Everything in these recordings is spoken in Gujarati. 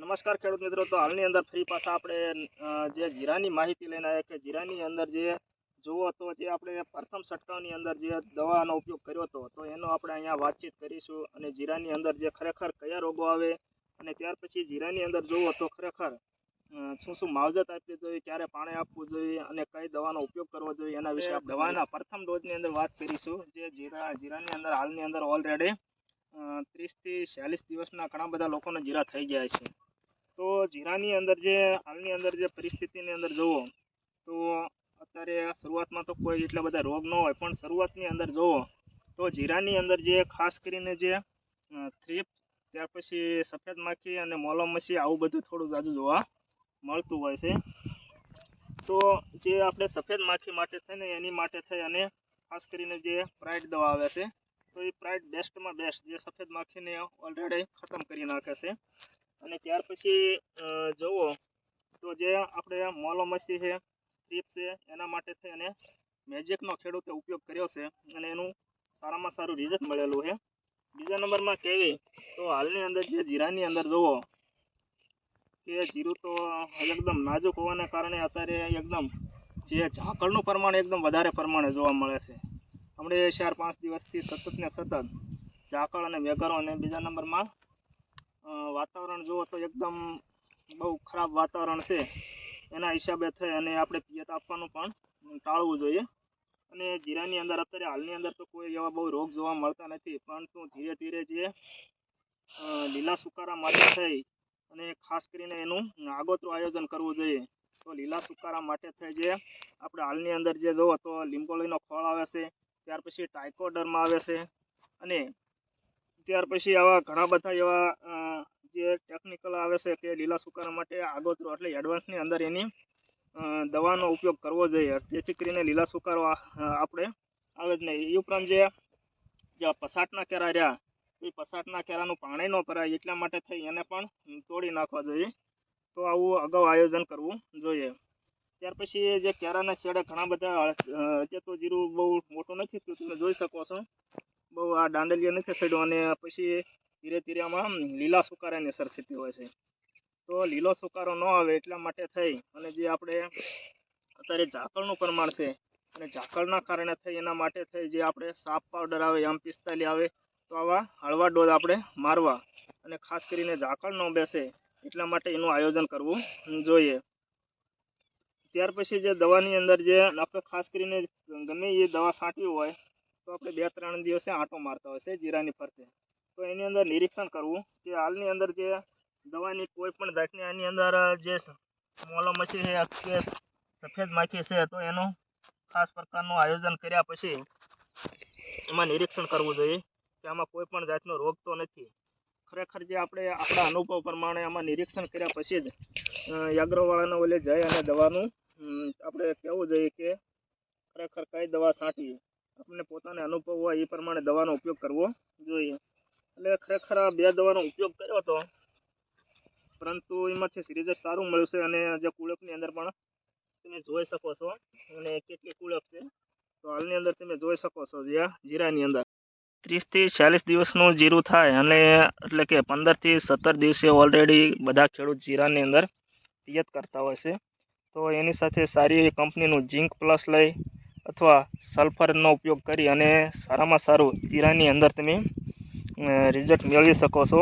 નમસ્કાર ખેડૂત મિત્રો. તો હાલની અંદર ફ્રી પાછા આપણે જે જીરાની માહિતી લઈને આવ્યા કે જીરાની અંદર જે જુઓ તો જે આપણે પ્રથમ છંટકાવની અંદર જે દવાનો ઉપયોગ કર્યો હતો, તો એનો આપણે અહીંયા વાતચીત કરીશું અને જીરાની અંદર જે ખરેખર કયા રોગો આવે અને ત્યાર પછી જીરાની અંદર જુઓ તો ખરેખર શું શું માવજત આપવી જોઈએ, ક્યારે પાણી આપવું જોઈએ અને કઈ દવાનો ઉપયોગ કરવો જોઈએ એના વિશે આપણે દવાના પ્રથમ ડોઝની અંદર વાત કરીશું. જે જીરા, જીરાની અંદર હાલની અંદર ઓલરેડી ત્રીસથી ચાલીસ દિવસના ઘણા બધા લોકોને જીરા થઈ ગયા છે. તો જીરાની અંદર જે, હાલની અંદર જે પરિસ્થિતિની અંદર જુઓ, તો અત્યારે શરૂઆતમાં તો કોઈ એટલા બધા રોગ ન હોય, પણ શરૂઆતની અંદર જુઓ, તો જીરાની અંદર જે ખાસ કરીને જે થ્રીપ, ત્યાર પછી સફેદ માખી અને મોલમસી આવું બધું થોડું જાજુ જોવા મળતું હોય છે. તો જે આપણે સફેદ માખી માટે થઈને એની માટે થઈ અને ખાસ કરીને જે પ્રાઇડ દવા આવે છે, તો એ પ્રાઇડ બેસ્ટમાં બેસ્ટ, જે સફેદ માખીને ઓલરેડી ખતમ કરી નાખે છે. અને ત્યાર પછી જુઓ તો જે આપણે મોલોમસી છે ટ્રીપ છે, એના માટે થઈ અને મેજિકનો ખેડૂતે ઉપયોગ કર્યો છે અને એનું સારામાં સારું રિઝલ્ટ મળેલું છે. બીજા નંબરમાં કહેવી તો હાલની અંદર જે જીરાની અંદર જુઓ કે જીરું તો એકદમ નાજુક હોવાને કારણે અત્યારે એકદમ જે ઝાકળનું પ્રમાણ એકદમ વધારે પ્રમાણે જોવા મળે છે. હમણાં ચાર પાંચ દિવસથી સતત ને સતત ઝાકળ અને વેગરો અને બીજા નંબરમાં વાતાવરણ જુઓ તો એકદમ બહુ ખરાબ વાતાવરણ છે. એના હિસાબે થઈ અને આપણે પિયત આપવાનું પણ ટાળવું જોઈએ. અને જીરાની અંદર અત્યારે હાલની અંદર તો કોઈ એવા બહુ રોગ જોવા મળતા નથી, પરંતુ ધીરે ધીરે જે લીલા સુકારા માટે થઈ અને ખાસ કરીને એનું આગોતરું આયોજન કરવું જોઈએ. તો લીલા સુકારા માટે થઈ જે, આપણે હાલની અંદર જે જુઓ તો લીંબોળીનો ફળ આવે છે, ત્યાર પછી ટાઇકોડરમાં આવે છે અને ત્યાર પછી આવા ઘણા બધા એવા જે ટેકનિકલ આવે છે કે લીલા સુકારા માટે આગોતરો એટલે એડવાન્સની અંદર એની દવાનો ઉપયોગ કરવો જોઈએ. જેથી કરીને લીલા સુકારો આપણે આવે જ નહીં. એ ઉપરાંત જે પસાટના કેરા રહ્યા એ પસાટના કેરાનું પાણી ન ભરાય એટલા માટે થઈ એને પણ તોડી નાખવા જોઈએ. તો આવું અગાઉ આયોજન કરવું જોઈએ. ત્યાર પછી જે કેરાના છેડે ઘણા બધા અત્યારે જીરું બહુ મોટું નથી તમે જોઈ શકો છો. બહુ આ દાંડલીઓ નથી સડ્યો અને પછી ધીરે ધીરે આમાં લીલા સુકારાની અસર થતી હોય છે. તો લીલો સુકારો ન આવે એટલા માટે થઈ અને જે આપણે અત્યારે ઝાકળનું પ્રમાણ છે અને ઝાકળના કારણે થઈ એના માટે થઈ જે આપણે સાપ પાવડર આવે એમ પિસ્તાલી આવે, તો આવા હળવા ડોઝ આપણે મારવા અને ખાસ કરીને ઝાકળ ન બેસે એટલા માટે એનું આયોજન કરવું જોઈએ. ત્યાર પછી જે દવાની અંદર જે આપણે ખાસ કરીને ગમે એ દવા છાંટવી હોય, તો આપણે બે ત્રણ દિવસે આંટો મારતા હોય છે જીરાની ફરતે. તો એની અંદર નિરીક્ષણ કરવું કે હાલની અંદર જે દવાની કોઈ પણ જાતની આની અંદર જે મોલોમસી છે કે સફેદ માખી છે તો એનું ખાસ પ્રકારનું આયોજન કર્યા પછી એમાં નિરીક્ષણ કરવું જોઈએ કે આમાં કોઈ પણ જાતનો રોગ તો નથી. ખરેખર જે આપણે આપણા અનુભવ પ્રમાણે આમાં નિરીક્ષણ કર્યા પછી જ યાગ્રોવાળાના ઓલે જઈ અને દવાનું આપણે કહેવું જોઈએ કે ખરેખર કઈ દવા છાંટવી આપણને પોતાને અનુભવ હોય એ પ્રમાણે દવાનો ઉપયોગ કરવો જોઈએ. એટલે ખરેખર આ બે દવાનો ઉપયોગ કર્યો હતો. પરંતુ એમાંથી રિઝલ્ટ સારું મળ્યું છે અને જે કુળપની અંદર પણ તમે જોઈ શકો છો અને કેટલી કુળપ છે. તો હાલની અંદર તમે જોઈ શકો છો જે જીરાની અંદર. ત્રીસથી ચાલીસ દિવસનું જીરું થાય અને એટલે કે પંદરથી સત્તર દિવસે ઓલરેડી બધા ખેડૂત જીરાની અંદર પિયત કરતા હોય છે. તો એની સાથે સારી એવી કંપનીનું ઝીંક પ્લસ લઈ અથવા સલ્ફરનો ઉપયોગ કરી અને સારામાં સારું જીરાની અંદર તમે રિઝલ્ટ મેળવી શકો છો.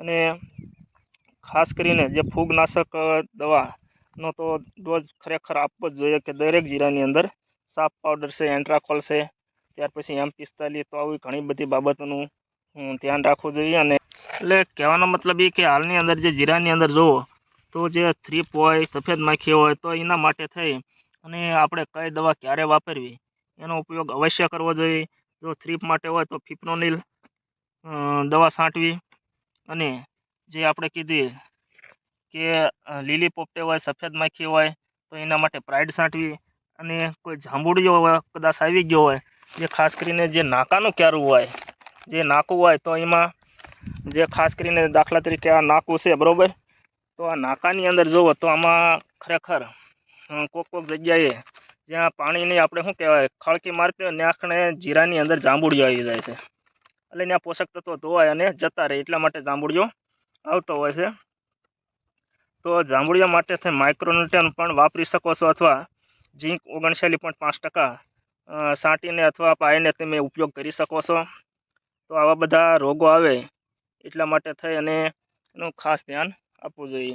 અને ખાસ કરીને જે ફૂગનાશક દવાનો તો ડોઝ ખરેખર આપવો જ જોઈએ કે દરેક જીરાની અંદર સાપ પાવડર છે એન્ટ્રાકોલ છે, ત્યાર પછી એમ પિસ્તાલીસ તો આવી ઘણી બધી બાબતોનું ધ્યાન રાખવું જોઈએ. અને એટલે કહેવાનો મતલબ એ કે હાલની અંદર જે જીરાની અંદર જુઓ, તો જે થ્રીપ હોય સફેદ માખી હોય તો એના માટે થઈ. અને આપણે કઈ દવા ક્યારે વાપરવી, એનો ઉપયોગ અવશ્ય કરવો જોઈએ. જો થ્રીપ માટે હોય તો ફિપ્રોનિલ દવા છાંટવી અને જે આપણે કીધી કે લીલી પોપટે હોય, સફેદ માખી હોય, તો એના માટે પ્રાઇડ છાંટવી અને કોઈ જાંબુડિયો હોય, કદાચ આવી ગયો હોય, જે ખાસ કરીને જે નાકાનું ક્યારું હોય, જે નાકું હોય, તો એમાં જે ખાસ કરીને દાખલા તરીકે આ નાકું છે, બરાબર? તો આ નાકાની અંદર જુઓ, તો આમાં ખરેખર કોક કોક જગ્યાએ જ્યાં પાણીની આપણે શું કહેવાય, ખળકી મારતી હોય, ને આખણે જીરાની અંદર જાંબુડિયો આવી જાય છે. એટલે ત્યાં પોષક તત્વો ધોવાય અને જતા રહે એટલા માટે જાંબુડિયો આવતો હોય છે. તો જાંબુડિયા માટે થઈ માઇક્રોન્યુટ્રન પણ વાપરી શકો છો અથવા ઝીંક ઓગણસેલી પોઈન્ટ પાંચ ટકા સાંટીને અથવા પાઈને તમે ઉપયોગ કરી શકો છો. તો આવા બધા રોગો આવે એટલા માટે થઈ અને એનું ખાસ ધ્યાન આપવું જોઈએ.